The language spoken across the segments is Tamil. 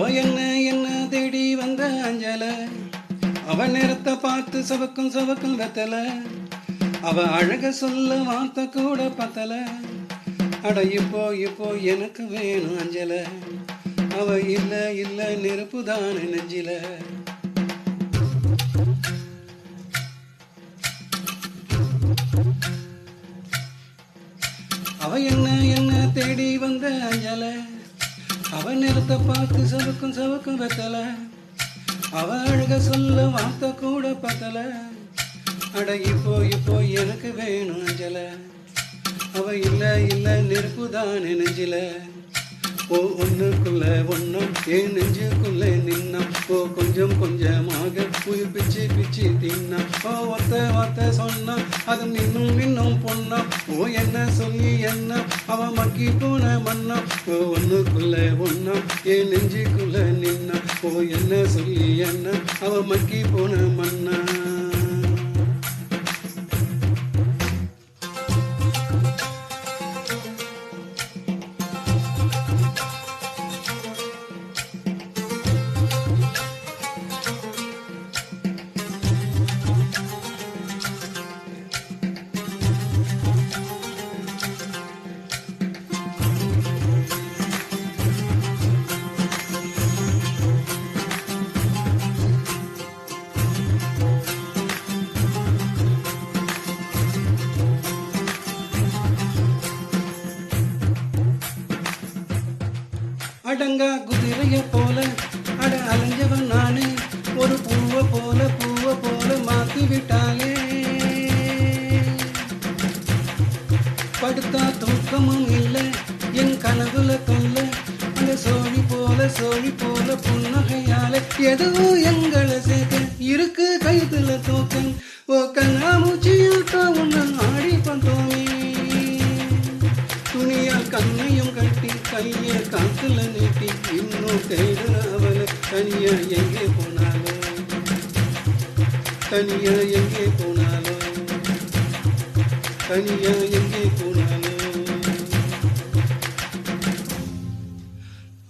அவ என்ன என்ன தேடி வந்த அஞ்சல? அவ நேரத்தை பார்த்து சவக்கும் சவக்கும் வெத்தல. அவ அழக சொல்ல வார்த்தை கூட பத்தல. அட இப்போ இப்போ எனக்கு வேணும் அஞ்சல. அவ இல்ல இல்ல நெருப்பு தானே நெஞ்சில. அவ என்ன என்ன தேடி வந்த அஞ்சலை? அவ நிறுத்த பார்த்து சவுக்கும் சவுக்கும் வெத்தல. அவ அழக சொல்ல வார்த்தை கூட பத்தல. அட இப்போ இப்போ எனக்கு வேணும் அஞ்சல. அவ இல்ல இல்ல நெருப்புதான் நெஞ்சில. ஓ ஒண்ணுக்குள்ள ஒன்னும் ஏன் நெஞ்சுக்குள்ள நின்னா ஓ கொஞ்சம் கொஞ்சமாக உயிர் பிச்சு பிச்சு தின்னா ஓ ஒத்த வார்த்தை சொன்னா அது இன்னும் இன்னும் பொண்ணா ஓ என்ன சொல்லி என்ன? அவ மக்கி போன மண்ணா ஓ ஒண்ணுக்குள்ள ஒன்னா ஏன் நெஞ்சுக்குள்ள நின்னா ஓ என்ன சொல்லி என்ன? அவ மக்கி போன மண்ணா அடங்கா குதிரைய போல அட அலைஞ்சவன் நானே ஒரு பூவை போல பூவை போல மாத்தி விட்டாலே படுத்தா தூக்கமும் இல்லை என் கனவுல தொல்ல அந்த சோழி போல சோழி போல புன்னகையால எதுவும் எங்களை சேர்க்க இருக்கு கைதுல தூக்கம் ஓ கண்ணாமூச்சி இன்னும் தேடுற தனியா எங்கே போனாலோ தனியா எங்கே போனாலோ தனியா எங்கே போனாலோ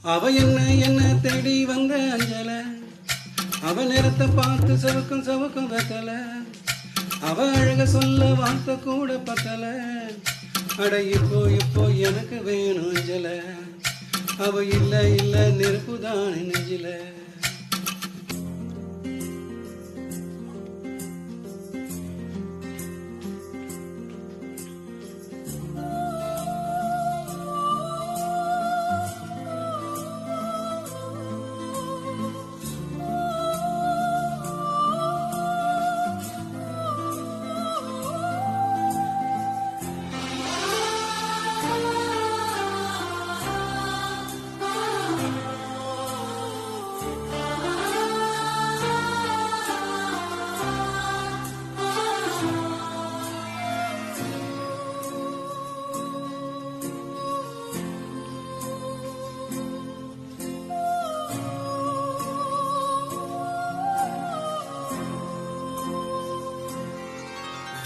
அவ என்ன என்ன தேடி வந்த அஞ்சல? அவ நேரத்தை பார்த்து சவுக்கும் சவுக்கும் வைக்கல அவ அழக சொல்ல வார்த்தை கூட பத்தல. அட இப்போ இப்போ எனக்கு வேணும் அஞ்சலை. அவ இல்ல இல்ல நெருப்பு தான் நெஞ்சில?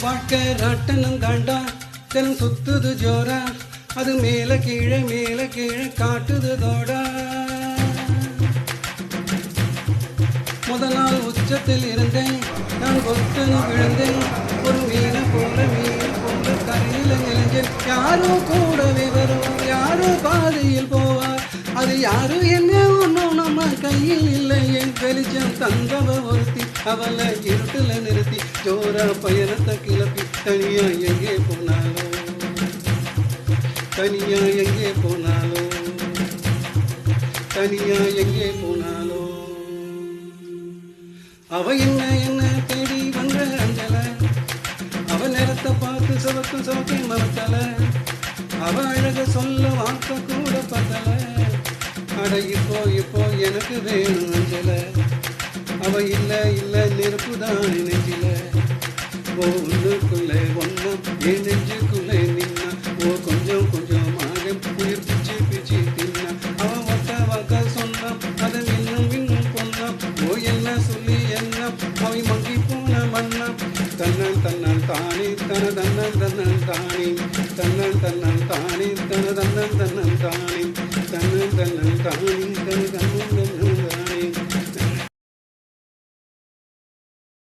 வாழ்க்கை ராட்டனம் தாண்டா. தினம் சுத்துது ஜோரா. அது மேல கீழே மேல கீழே காட்டுது தோடா. முத நாள் உச்சத்தில் இருந்தேன். நான் கொத்தனு விழுந்தேன். ஒரு மீனை போல மீனை போல கரையில் நிலைஞ்சேன் யாரும் கூடவே வருவார் யாரும் பாதையில் போவார். அது யாரு என்ன ஒன்றும் நம்ம கையில் இல்லை. என் வெளிச்சம் தந்தவ ஒருத்தி அவளை இருட்டில் நிறுத்தி ஜோரா பயணத்தை கிளப்பி தனியா எங்கே போனாலோ? தனியா எங்கே போனாலோ? தனியா எங்கே போனாலோ? அவ என்ன என்ன தேடி வந்த அஞ்சல? அவ நேரத்தை பார்த்து சவக்கு சவக்கி மறத்தல? அவ அழக சொல்ல வாக்க கூட பத்தல? அட இப்போ இப்போ எனக்கு வேணும் அஞ்சல. அவ இல்ல இல்ல நெருப்புதான் நெஞ்சில. ஓ ஒண்ணுக்குள்ள ஒன்னும் என் நெஞ்சுக்குள்ள நின்னா. ஓ கொஞ்சம் கொஞ்சமாக உயிர் பிச்சு பிச்சு தின்னா. அவன் ஒத்த வாக்க சொன்னான் அதை இன்னும் இன்னும் பொண்ணான் ஓ என்ன சொல்லி என்ன? அவை மங்கி போன மன்னா. தன்னன் தன்னன் தானே தன தன்னன் தன்னன் தானே. தன்னன் தன்னன்